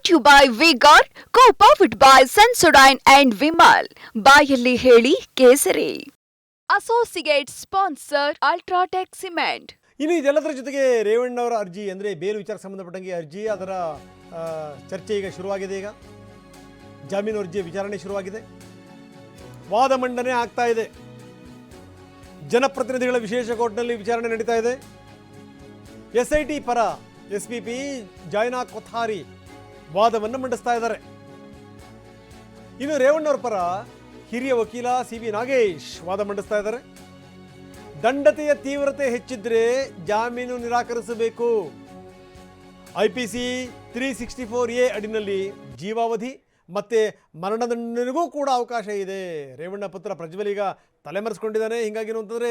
Brought you by vigour co powered by Sensodyne and Vimal ಬಾಯಲ್ಲಿ ಹೇಳಿ ಕೇಸರಿ. Associate sponsor UltraTech cement ಇನ್ನು ಇದೆಲ್ಲದರ ಜೊತೆಗೆ ರೇವಣ್ಣವರ ಅರ್ಜಿ ಅಂದರೆ ಬೇಲ್ ವಿಚಾರ ಸಂಬಂಧಪಟ್ಟಂಗೆ ಅರ್ಜಿ, ಅದರ ಚರ್ಚೆ ಈಗ ಶುರುವಾಗಿದೆ ಈಗ. ಜಾಮೀನು ಅರ್ಜಿಯ ವಿಚಾರಣೆ ಶುರುವಾಗಿದೆ. ವಾದ ಮಂಡನೆ ಆಗ್ತಾ ಇದೆ. ಜನಪ್ರತಿನಿಧಿಗಳ ವಿಶೇಷ ಕೋರ್ಟ್ನಲ್ಲಿ ವಿಚಾರಣೆ ನಡೀತಾ ಇದೆ. ಎಸ್ ಐ ಟಿ ಪರ S P P Jayna Kothari ವಾದವನ್ನು ಮಂಡಿಸ್ತಾ ಇದ್ದಾರೆ. ಇನ್ನು ರೇವಣ್ಣವ್ರ ಪರ ಹಿರಿಯ ವಕೀಲ ಸಿ ವಿ ನಾಗೇಶ್ ವಾದ ಮಂಡಿಸ್ತಾ ಇದ್ದಾರೆ. ದಂಡತೆಯ ತೀವ್ರತೆ ಹೆಚ್ಚಿದ್ರೆ ಜಾಮೀನು ನಿರಾಕರಿಸಬೇಕು. I P C three sixty four A ಅಡಿನಲ್ಲಿ ಜೀವಾವಧಿ, ಮತ್ತೆ ಮರಣದಂಡನೆಗೂ ಕೂಡ ಅವಕಾಶ ಇದೆ. ರೇವಣ್ಣ ಪುತ್ರ ಪ್ರಜ್ವಲ್ ಈಗ ತಲೆಮರೆಸ್ಕೊಂಡಿದ್ದಾನೆ. ಹಿಂಗಾಗಿ ಏನು ಅಂತಂದರೆ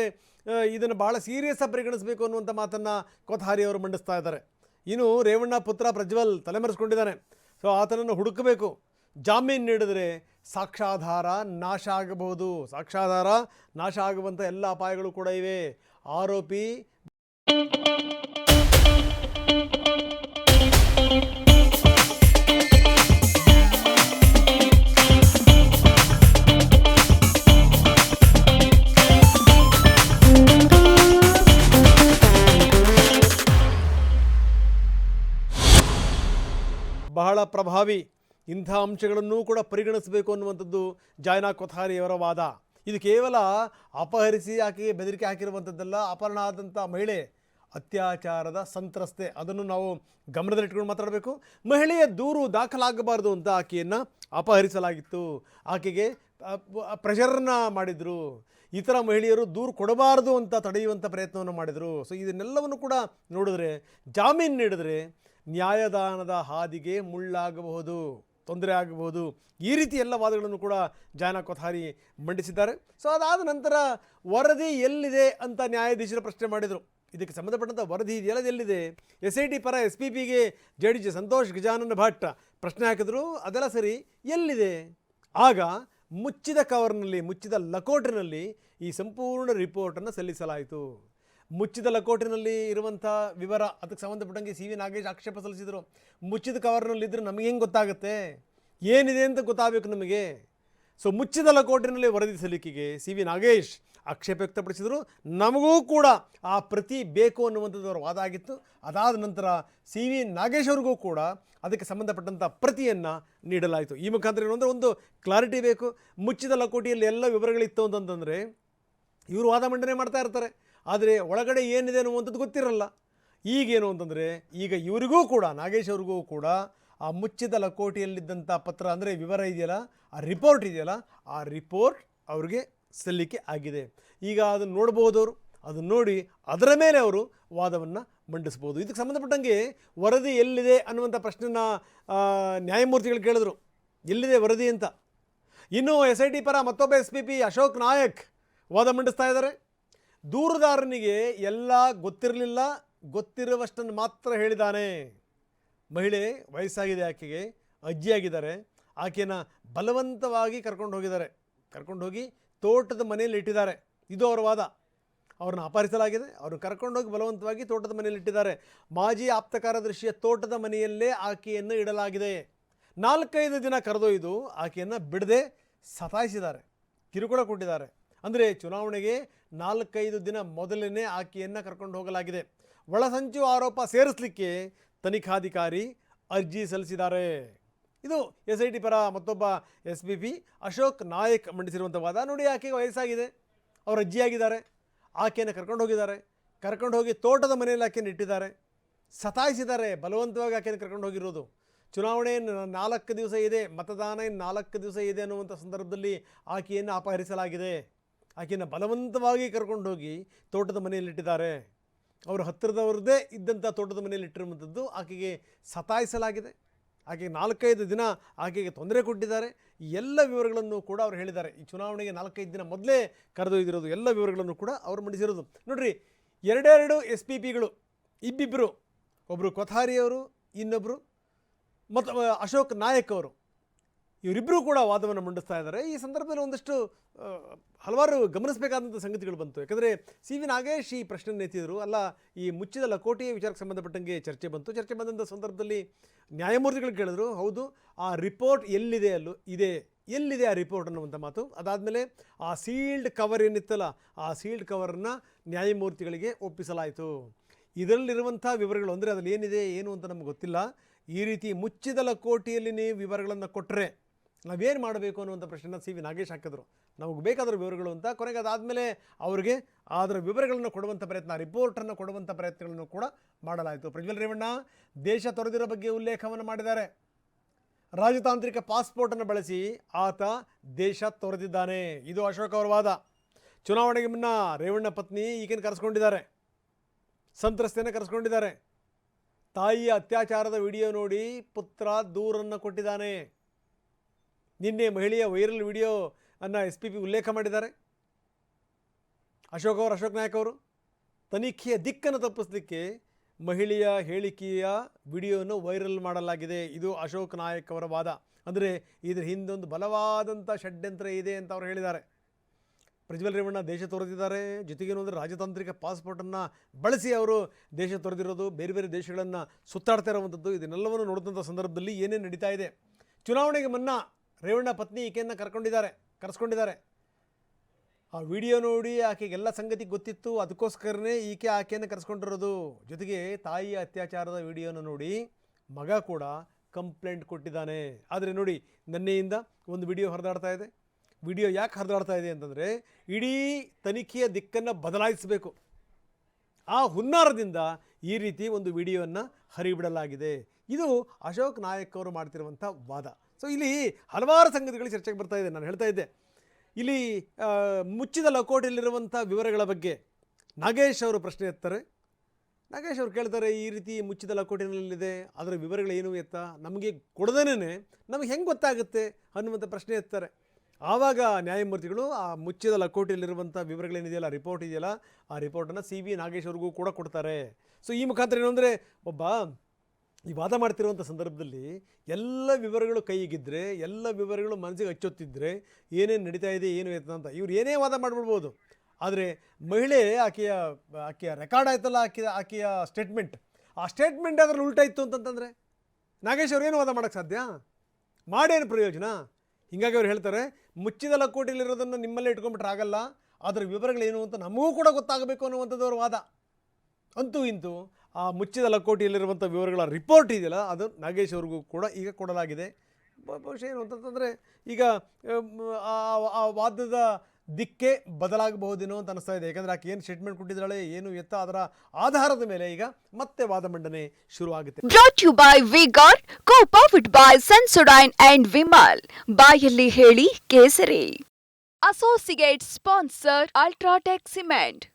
ಇದನ್ನು ಭಾಳ ಸೀರಿಯಸ್ ಆಗಿ ಪರಿಗಣಿಸಬೇಕು ಅನ್ನುವಂಥ ಮಾತನ್ನು ಕೊಥಾರಿ ಅವರು ಮಂಡಿಸ್ತಾ ಇದ್ದಾರೆ. ಇನ್ನು ರೇವಣ್ಣ ಪುತ್ರ ಪ್ರಜ್ವಲ್ ತಲೆಮರೆಸ್ಕೊಂಡಿದ್ದಾನೆ. ಸೊ ಆತನನ್ನು ಹುಡುಕಬೇಕು. ಜಾಮೀನು ನೀಡಿದರೆ ಸಾಕ್ಷಾಧಾರ ನಾಶ ಆಗಬಹುದು. ಸಾಕ್ಷಾಧಾರ ನಾಶ ಆಗುವಂಥ ಎಲ್ಲ ಅಪಾಯಗಳು ಕೂಡ ಇವೆ. ಆರೋಪಿ ಬಹಳ ಪ್ರಭಾವಿ. ಇಂಥ ಅಂಶಗಳನ್ನೂ ಕೂಡ ಪರಿಗಣಿಸಬೇಕು ಅನ್ನುವಂಥದ್ದು ಜಾಯ್ನಾ ಕೊಥಾರಿಯವರ ವಾದ. ಇದು ಕೇವಲ ಅಪಹರಿಸಿ ಆಕೆಗೆ ಬೆದರಿಕೆ ಹಾಕಿರುವಂಥದ್ದಲ್ಲ, ಅಪಹರಣ ಆದಂಥ ಮಹಿಳೆ ಅತ್ಯಾಚಾರದ ಸಂತ್ರಸ್ತೆ. ಅದನ್ನು ನಾವು ಗಮನದಲ್ಲಿಟ್ಕೊಂಡು ಮಾತಾಡಬೇಕು. ಮಹಿಳೆಯ ದೂರು ದಾಖಲಾಗಬಾರದು ಅಂತ ಆಕೆಯನ್ನು ಅಪಹರಿಸಲಾಗಿತ್ತು. ಆಕೆಗೆ ಪ್ರೆಷರನ್ನ ಮಾಡಿದರು. ಇತರ ಮಹಿಳೆಯರು ದೂರು ಕೊಡಬಾರದು ಅಂತ ತಡೆಯುವಂಥ ಪ್ರಯತ್ನವನ್ನು ಮಾಡಿದರು. ಸೊ ಇದನ್ನೆಲ್ಲವನ್ನು ಕೂಡ ನೋಡಿದ್ರೆ, ಜಾಮೀನು ನೀಡಿದ್ರೆ ನ್ಯಾಯದಾನದ ಹಾದಿಗೆ ಮುಳ್ಳಾಗಬಹುದು, ತೊಂದರೆ ಆಗಬಹುದು. ಈ ರೀತಿ ಎಲ್ಲ ವಾದಗಳನ್ನು ಕೂಡ ಜಾನ ಕೊಥಾರಿ ಮಂಡಿಸಿದ್ದಾರೆ. ಸೊ ಅದಾದ ನಂತರ ವರದಿ ಎಲ್ಲಿದೆ ಅಂತ ನ್ಯಾಯಾಧೀಶರು ಪ್ರಶ್ನೆ ಮಾಡಿದರು. ಇದಕ್ಕೆ ಸಂಬಂಧಪಟ್ಟಂಥ ವರದಿ ಇದೆಯಲ್ಲ ಎಲ್ಲಿದೆ ಎಸ್ ಐ ಟಿ ಪರ ಎಸ್ ಪಿ ಪಿಗೆ J D G Santosh Gajanana Bhat ಪ್ರಶ್ನೆ ಹಾಕಿದ್ರು. ಅದೆಲ್ಲ ಸರಿ, ಎಲ್ಲಿದೆ? ಆಗ ಮುಚ್ಚಿದ ಕವರ್ನಲ್ಲಿ ಮುಚ್ಚಿದ ಲಕೋಟ್ರಿನಲ್ಲಿ ಈ ಸಂಪೂರ್ಣ ರಿಪೋರ್ಟನ್ನು ಸಲ್ಲಿಸಲಾಯಿತು. ಮುಚ್ಚಿದ ಲಕೋಟಿನಲ್ಲಿ ಇರುವಂಥ ವಿವರ, ಅದಕ್ಕೆ ಸಂಬಂಧಪಟ್ಟಂಗೆ ಸಿ ವಿ ನಾಗೇಶ್ ಆಕ್ಷೇಪ ಸಲ್ಲಿಸಿದರು. ಮುಚ್ಚಿದ ಕವರ್ನಲ್ಲಿದ್ದರೆ ನಮಗೆ ಹೆಂಗೆ ಗೊತ್ತಾಗುತ್ತೆ? ಏನಿದೆ ಅಂತ ಗೊತ್ತಾಗಬೇಕು ನಮಗೆ. ಸೊ ಮುಚ್ಚಿದ ಲಕೋಟಿನಲ್ಲಿ ವರದಿ ಸಲ್ಲಿಕೆಗೆ ಸಿ ವಿ ನಾಗೇಶ್ ಆಕ್ಷೇಪ ವ್ಯಕ್ತಪಡಿಸಿದರು. ನಮಗೂ ಕೂಡ ಆ ಪ್ರತಿ ಬೇಕು ಅನ್ನುವಂಥದ್ದು ಅವರ ವಾದ ಆಗಿತ್ತು. ಅದಾದ ನಂತರ ಸಿ ವಿ ನಾಗೇಶ್ ಅವ್ರಿಗೂ ಕೂಡ ಅದಕ್ಕೆ ಸಂಬಂಧಪಟ್ಟಂಥ ಪ್ರತಿಯನ್ನು ನೀಡಲಾಯಿತು. ಈ ಮುಖಾಂತರ ಏನು ಒಂದು ಕ್ಲಾರಿಟಿ ಬೇಕು. ಮುಚ್ಚಿದ ಲಕೋಟಿಯಲ್ಲಿ ಎಲ್ಲ ವಿವರಗಳಿತ್ತು ಅಂತಂತಂದರೆ ಇವರು ವಾದ ಮಂಡನೆ ಮಾಡ್ತಾ ಇರ್ತಾರೆ. ಆದರೆ ಒಳಗಡೆ ಏನಿದೆ ಅನ್ನುವಂಥದ್ದು ಗೊತ್ತಿರಲ್ಲ. ಈಗೇನು ಅಂತಂದರೆ, ಈಗ ಇವರಿಗೂ ಕೂಡ, ನಾಗೇಶ್ ಅವ್ರಿಗೂ ಕೂಡ ಆ ಮುಚ್ಚಿದ ಲಕೋಟಿಯಲ್ಲಿದ್ದಂಥ ಪತ್ರ ಅಂದರೆ ವಿವರ ಇದೆಯಲ್ಲ, ಆ ರಿಪೋರ್ಟ್ ಇದೆಯಲ್ಲ, ಆ ರಿಪೋರ್ಟ್ ಅವ್ರಿಗೆ ಸಲ್ಲಿಕೆ ಆಗಿದೆ. ಈಗ ಅದನ್ನು ನೋಡ್ಬೋದು ಅವರು. ಅದನ್ನು ನೋಡಿ ಅದರ ಮೇಲೆ ಅವರು ವಾದವನ್ನು ಮಂಡಿಸ್ಬೋದು. ಇದಕ್ಕೆ ಸಂಬಂಧಪಟ್ಟಂಗೆ ವರದಿ ಎಲ್ಲಿದೆ ಅನ್ನುವಂಥ ಪ್ರಶ್ನೆನ ನ್ಯಾಯಮೂರ್ತಿಗಳು ಕೇಳಿದ್ರು. ಎಲ್ಲಿದೆ ವರದಿ ಅಂತ? ಇನ್ನು ಎಸ್ ಐ ಟಿ ಪರ ಮತ್ತೊಬ್ಬ S P P Ashok Nayak ವಾದ ಮಂಡಿಸ್ತಾ ಇದ್ದಾರೆ. ದೂರುದಾರನಿಗೆ ಎಲ್ಲ ಗೊತ್ತಿರಲಿಲ್ಲ, ಗೊತ್ತಿರುವಷ್ಟನ್ನು ಮಾತ್ರ ಹೇಳಿದಾನೆ. ಮಹಿಳೆ ವಯಸ್ಸಾಗಿದೆ ಆಕೆಗೆ, ಅಜ್ಜಿಯಾಗಿದ್ದಾರೆ. ಆಕೆಯನ್ನು ಬಲವಂತವಾಗಿ ಕರ್ಕೊಂಡು ಹೋಗಿದ್ದಾರೆ. ಕರ್ಕೊಂಡು ಹೋಗಿ ತೋಟದ ಮನೆಯಲ್ಲಿ ಇಟ್ಟಿದ್ದಾರೆ. ಇದು ಅವರ ವಾದ. ಅವ್ರನ್ನ ಅಪಹರಿಸಲಾಗಿದೆ. ಅವ್ರನ್ನ ಕರ್ಕೊಂಡೋಗಿ ಬಲವಂತವಾಗಿ ತೋಟದ ಮನೆಯಲ್ಲಿ ಇಟ್ಟಿದ್ದಾರೆ. ಮಾಜಿ ಆಪ್ತಕಾರ ದೃಶ್ಯ ತೋಟದ ಮನೆಯಲ್ಲೇ ಆಕೆಯನ್ನು ಇಡಲಾಗಿದೆ. ನಾಲ್ಕೈದು ದಿನ ಕರೆದೊಯ್ದು ಆಕೆಯನ್ನು ಬಿಡದೆ ಸತಾಯಿಸಿದ್ದಾರೆ. ಕಿರುಕುಳ ಕೊಟ್ಟಿದ್ದಾರೆ. ಅಂದರೆ ಚುನಾವಣೆಗೆ ನಾಲ್ಕೈದು ದಿನ ಮೊದಲನೇ ಆಕೆಯನ್ನು ಕರ್ಕೊಂಡು ಹೋಗಲಾಗಿದೆ. ಒಳಸಂಚು ಆರೋಪ ಸೇರಿಸಲಿಕ್ಕೆ ತನಿಖಾಧಿಕಾರಿ ಅರ್ಜಿ ಸಲ್ಲಿಸಿದ್ದಾರೆ. ಇದು ಎಸ್ ಐ ಟಿ ಪರ ಮತ್ತೊಬ್ಬ S P P Ashok Nayak ಮಂಡಿಸಿರುವಂಥ ವಾದ ನೋಡಿ ಆಕೆಗೆ ವಯಸ್ಸಾಗಿದೆ. ಅವರು ಅಜ್ಜಿಯಾಗಿದ್ದಾರೆ. ಆಕೆಯನ್ನು ಕರ್ಕೊಂಡು ಹೋಗಿದ್ದಾರೆ. ಕರ್ಕೊಂಡು ಹೋಗಿ ತೋಟದ ಮನೆಯಲ್ಲಿ ಆಕೆಯನ್ನು ಇಟ್ಟಿದ್ದಾರೆ. ಸತಾಯಿಸಿದ್ದಾರೆ. ಬಲವಂತವಾಗಿ ಆಕೆಯನ್ನು ಕರ್ಕೊಂಡು ಹೋಗಿರೋದು. ಚುನಾವಣೆ ನಾಲ್ಕು ದಿವಸ ಇದೆ. ಮತದಾನ ಇನ್ನು ನಾಲ್ಕು ದಿವಸ ಇದೆ ಅನ್ನುವಂಥ ಸಂದರ್ಭದಲ್ಲಿ ಆಕೆಯನ್ನು ಅಪಹರಿಸಲಾಗಿದೆ. ಆಕೆಯನ್ನು ಬಲವಂತವಾಗಿ ಕರ್ಕೊಂಡೋಗಿ ತೋಟದ ಮನೆಯಲ್ಲಿಟ್ಟಿದ್ದಾರೆ ಅವರು ಹತ್ತಿರದವ್ರದ್ದೇ ಇದ್ದಂಥ ತೋಟದ ಮನೆಯಲ್ಲಿಟ್ಟಿರುವಂಥದ್ದು ಆಕೆಗೆ ಸತಾಯಿಸಲಾಗಿದೆ. ಆಕೆಗೆ ನಾಲ್ಕೈದು ದಿನ ಆಕೆಗೆ ತೊಂದರೆ ಕೊಟ್ಟಿದ್ದಾರೆ. ಎಲ್ಲ ವಿವರಗಳನ್ನು ಕೂಡ ಅವರು ಹೇಳಿದ್ದಾರೆ. ಈ ಚುನಾವಣೆಗೆ ನಾಲ್ಕೈದು ದಿನ ಮೊದಲೇ ಕರೆದೊಯ್ದಿರೋದು ಎಲ್ಲ ವಿವರಗಳನ್ನು ಕೂಡ ಅವರು ಮಂಡಿಸಿರೋದು. ನೋಡ್ರಿ, ಎರಡೆರಡು ಎಸ್ ಪಿ ಪಿಗಳು ಇಬ್ಬಿಬ್ಬರು ಒಬ್ಬರು ಕೊಥಾರಿಯವರು ಇನ್ನೊಬ್ಬರು ಮತ್ತು ಅಶೋಕ್ ನಾಯಕ್ ಅವರು. ಇವರಿಬ್ಬರೂ ಕೂಡ ವಾದವನ್ನು ಮಂಡಿಸ್ತಾ ಇದ್ದಾರೆ. ಈ ಸಂದರ್ಭದಲ್ಲಿ ಒಂದಷ್ಟು ಹಲವಾರು ಗಮನಿಸಬೇಕಾದಂಥ ಸಂಗತಿಗಳು ಬಂತು. ಯಾಕಂದರೆ ಸಿ ವಿ ನಾಗೇಶ್ ಈ ಪ್ರಶ್ನೆ ಎತ್ತಿದ್ರು ಅಲ್ಲ, ಈ ಮುಚ್ಚಿದ ಲಕೋಟೆಯ ವಿಚಾರಕ್ಕೆ ಸಂಬಂಧಪಟ್ಟಂಗೆ ಚರ್ಚೆ ಬಂತು. ಚರ್ಚೆ ಬಂದಂಥ ಸಂದರ್ಭದಲ್ಲಿ ನ್ಯಾಯಮೂರ್ತಿಗಳು ಕೇಳಿದ್ರು, ಹೌದು, ಆ ರಿಪೋರ್ಟ್ ಎಲ್ಲಿದೆ ಅಲ್ಲೂ, ಇದೆ, ಎಲ್ಲಿದೆ ಆ ರಿಪೋರ್ಟ್ ಅನ್ನುವಂಥ ಮಾತು. ಅದಾದಮೇಲೆ ಆ ಸೀಲ್ಡ್ ಕವರ್ ಏನಿತ್ತಲ್ಲ, ಆ ಸೀಲ್ಡ್ ಕವರನ್ನು ನ್ಯಾಯಮೂರ್ತಿಗಳಿಗೆ ಒಪ್ಪಿಸಲಾಯಿತು. ಇದರಲ್ಲಿರುವಂಥ ವಿವರಗಳು, ಅಂದರೆ ಅದರಲ್ಲಿ ಏನಿದೆ, ಏನು ಅಂತ ನಮ್ಗೆ ಗೊತ್ತಿಲ್ಲ. ಈ ರೀತಿ ಮುಚ್ಚಿದ ಲಕೋಟೆಯಲ್ಲಿ ನೀವು ವಿವರಗಳನ್ನು ಕೊಟ್ಟರೆ ನಾವೇನು ಮಾಡಬೇಕು ಅನ್ನುವಂಥ ಪ್ರಶ್ನೆನ ಸಿ ವಿ ನಾಗೇಶ್ ಹಾಕಿದ್ರು. ನಮಗೆ ಬೇಕಾದ್ರ ವಿವರಗಳು ಅಂತ. ಕೊನೆಗೆ ಅದಾದಮೇಲೆ ಅವರಿಗೆ ಅದರ ವಿವರಗಳನ್ನು ಕೊಡುವಂಥ ಪ್ರಯತ್ನ ರಿಪೋರ್ಟನ್ನು ಕೊಡುವಂಥ ಪ್ರಯತ್ನಗಳನ್ನು ಕೂಡ ಮಾಡಲಾಯಿತು. ಪ್ರಜ್ವಲ್ ರೇವಣ್ಣ, ದೇಶ ತೊರೆದಿರೋ ಬಗ್ಗೆ ಉಲ್ಲೇಖವನ್ನು ಮಾಡಿದ್ದಾರೆ. ರಾಜತಾಂತ್ರಿಕ ಪಾಸ್ಪೋರ್ಟನ್ನು ಬಳಸಿ ಆತ ದೇಶ ತೊರೆದಿದ್ದಾನೆ. ಇದು ಅಶೋಕ್ ಅವರ ವಾದ. ಚುನಾವಣೆಗೆ ಮುನ್ನ ರೇವಣ್ಣ ಪತ್ನಿ ಈಗೇನು ಕರೆಸ್ಕೊಂಡಿದ್ದಾರೆ. ಸಂತ್ರಸ್ತೆಯನ್ನು ಕರೆಸ್ಕೊಂಡಿದ್ದಾರೆ. ತಾಯಿಯ ಅತ್ಯಾಚಾರದ ವಿಡಿಯೋ ನೋಡಿ ಪುತ್ರ ದೂರನ್ನು ಕೊಟ್ಟಿದ್ದಾನೆ. ನಿನ್ನೆ ಮಹಿಳೆಯ ವೈರಲ್ ವಿಡಿಯೋ ಅನ್ನು ಎಸ್ ಪಿ ಪಿ ಉಲ್ಲೇಖ ಮಾಡಿದ್ದಾರೆ. ಅಶೋಕ್ ಅವರು, ಅಶೋಕ್ ನಾಯಕ್ ಅವರು, ತನಿಖೆಯ ದಿಕ್ಕನ್ನು ತಪ್ಪಿಸಲಿಕ್ಕೆ ಮಹಿಳೆಯ ಹೇಳಿಕೆಯ ವಿಡಿಯೋವನ್ನು ವೈರಲ್ ಮಾಡಲಾಗಿದೆ. ಇದು ಅಶೋಕ್ ನಾಯಕ್ ಅವರ ವಾದ. ಅಂದರೆ ಇದರ ಹಿಂದೊಂದು ಬಲವಾದಂಥ ಷಡ್ಯಂತ್ರ ಇದೆ ಅಂತ ಅವರು ಹೇಳಿದ್ದಾರೆ. ಪ್ರಜ್ವಲ್ ರೇವಣ್ಣ ದೇಶ ತೊರೆದಿದ್ದಾರೆ. ಜೊತೆಗೇನು ಅಂದರೆ ರಾಜತಾಂತ್ರಿಕ ಪಾಸ್ಪೋರ್ಟನ್ನು ಬಳಸಿ ಅವರು ದೇಶ ತೊರೆದಿರೋದು, ಬೇರೆ ಬೇರೆ ದೇಶಗಳನ್ನು ಸುತ್ತಾಡ್ತಾ ಇರುವಂಥದ್ದು ಇದನ್ನೆಲ್ಲವನ್ನು ನೋಡಿದಂಥ ಸಂದರ್ಭದಲ್ಲಿ ಏನೇನು ನಡೀತಾ ಇದೆ. ಚುನಾವಣೆಗೆ ಮುನ್ನ ರೇವಣ್ಣ ಪತ್ನಿ ಈಕೆಯನ್ನು ಕರ್ಕೊಂಡಿದ್ದಾರೆ, ಕರೆಸ್ಕೊಂಡಿದ್ದಾರೆ. ಆ ವಿಡಿಯೋ ನೋಡಿ ಆಕೆಗೆಲ್ಲ ಸಂಗತಿ ಗೊತ್ತಿತ್ತು, ಅದಕ್ಕೋಸ್ಕರನೇ ಈಕೆ ಆಕೆಯನ್ನು ಕರೆಸ್ಕೊಂಡಿರೋದು. ಜೊತೆಗೆ ತಾಯಿಯ ಅತ್ಯಾಚಾರದ ವಿಡಿಯೋನ ನೋಡಿ, ಮಗ ಕೂಡ ಕಂಪ್ಲೇಂಟ್ ಕೊಟ್ಟಿದ್ದಾನೆ. ಆದರೆ ನೋಡಿ, ನನ್ನೆಯಿಂದ ಒಂದು ವಿಡಿಯೋ ಹರಿದಾಡ್ತಾ ಇದೆ. ವಿಡಿಯೋ ಯಾಕೆ ಹರಿದಾಡ್ತಾ ಇದೆ ಅಂತಂದರೆ, ಇಡೀ ತನಿಖೆಯ ದಿಕ್ಕನ್ನು ಬದಲಾಯಿಸಬೇಕು. ಆ ಹುನ್ನಾರದಿಂದ ಈ ರೀತಿ ಒಂದು ವಿಡಿಯೋವನ್ನು ಹರಿಬಿಡಲಾಗಿದೆ. ಇದು ಅಶೋಕ್ ನಾಯಕ್ ಅವರು ಮಾಡ್ತಿರುವಂಥ ವಾದ. ಇಲ್ಲಿ ಹಲವಾರು ಸಂಗತಿಗಳು ಚರ್ಚೆಗೆ ಬರ್ತಾ ಇದೆ, ನಾನು ಹೇಳ್ತಾ ಇದ್ದೆ. ಇಲ್ಲಿ ಮುಚ್ಚಿದ ಲಕೋಟೆಯಲ್ಲಿರುವಂಥ ವಿವರಗಳ ಬಗ್ಗೆ ನಾಗೇಶ್ ಅವರು ಪ್ರಶ್ನೆ ಎತ್ತಾರೆ. ನಾಗೇಶ್ ಅವರು ಕೇಳ್ತಾರೆ, ಈ ರೀತಿ ಮುಚ್ಚಿದ ಲಕೋಟಿನಲ್ಲಿದೆ ಅದರ ವಿವರಗಳೇನು ಎತ್ತ? ನಮಗೆ ಕೊಡದೇನೆ ನಮಗೆ ಹೆಂಗೆ ಗೊತ್ತಾಗುತ್ತೆ ಅನ್ನುವಂಥ ಪ್ರಶ್ನೆ ಎತ್ತಾರೆ. ಆವಾಗ ನ್ಯಾಯಮೂರ್ತಿಗಳು, ಆ ಮುಚ್ಚಿದ ಲಕೋಟೆಯಲ್ಲಿರುವಂಥ ವಿವರಗಳೇನಿದೆಯಲ್ಲ, ರಿಪೋರ್ಟ್ ಇದೆಯಲ್ಲ, ಆ ರಿಪೋರ್ಟನ್ನು ಸಿ ವಿ ನಾಗೇಶ್ ಅವ್ರಿಗೂ ಕೂಡ ಕೊಡ್ತಾರೆ. ಸೊ ಈ ಮುಖಾಂತರ ಏನು ಅಂದರೆ, ಒಬ್ಬ ಈ ವಾದ ಮಾಡ್ತಿರುವಂಥ ಸಂದರ್ಭದಲ್ಲಿ ಎಲ್ಲ ವಿವರಗಳು ಕೈಗಿದ್ದರೆ ಎಲ್ಲ ವಿವರಗಳು ಮನಸ್ಸಿಗೆ ಹಚ್ಚುತ್ತಿದ್ದರೆ ಏನೇನು ನಡೀತಾ ಇದೆ, ಏನು ಇರ್ತದೆ ಅಂತ ಇವ್ರು ಏನೇ ವಾದ ಮಾಡಿಬಿಡ್ಬೋದು. ಆದರೆ ಮಹಿಳೆ ಆಕೆಯ ಆಕೆಯ ರೆಕಾರ್ಡ್ ಆಯ್ತಲ್ಲ, ಆಕೆಯ ಆಕೆಯ ಸ್ಟೇಟ್ಮೆಂಟ್ ಆ ಸ್ಟೇಟ್ಮೆಂಟ್ ಅದ್ರಲ್ಲಿ ಉಲ್ಟಾ ಇತ್ತು ಅಂತಂತಂದರೆ ನಾಗೇಶ್ ಅವ್ರು ಏನು ವಾದ ಮಾಡೋಕ್ಕೆ ಸಾಧ್ಯ? ಮಾಡೇನು ಪ್ರಯೋಜನ? ಹೀಗಾಗಿ ಅವ್ರು ಹೇಳ್ತಾರೆ ಮುಚ್ಚಿದ ಲಕೋಟಿಲಿರೋದನ್ನು ನಿಮ್ಮಲ್ಲೇ ಇಟ್ಕೊಂಡ್ಬಿಟ್ರೆ ಆಗಲ್ಲ. ಅದರ ವಿವರಗಳೇನು ಅಂತ ನಮಗೂ ಕೂಡ ಗೊತ್ತಾಗಬೇಕು ಅನ್ನುವಂಥದ್ದು ಅವ್ರ ವಾದ. ಅಂತೂ ಇಂತೂ ಆ ಮುಚ್ಚಿದ ಲಕೋಟಿಯಲ್ಲಿರುವಂಥ ವಿವರಗಳ ರಿಪೋರ್ಟ್ ಇದೆಯಲ್ಲ, ಅದು ನಾಗೇಶ್ ಅವ್ರಿಗೂ ಕೂಡ ಈಗ ಕೊಡಲಾಗಿದೆ. ಬಹುಶಃ ಏನು ಅಂತಂತಂದರೆ ಈಗ ಆ ವಾದದ ದಿಕ್ಕೇ ಬದಲಾಗಬಹುದೇನೋ ಅಂತ ಅನಿಸ್ತಾ ಇದೆ. ಯಾಕಂದರೆ ಆಕೆ ಏನು ಸ್ಟೇಟ್ಮೆಂಟ್ ಕೊಟ್ಟಿದ್ದಾಳೆ, ಏನು ಎತ್ತ ಅದರ ಆಧಾರದ ಮೇಲೆ ಈಗ ಮತ್ತೆ ವಾದ ಮಂಡನೆ ಶುರುವಾಗುತ್ತೆ. Brought you by vigour co powered by Sensodyne and Vimal ಬಾಯಲ್ಲಿ ಹೇಳಿ ಕೇಸರಿ. Associate sponsor UltraTech cement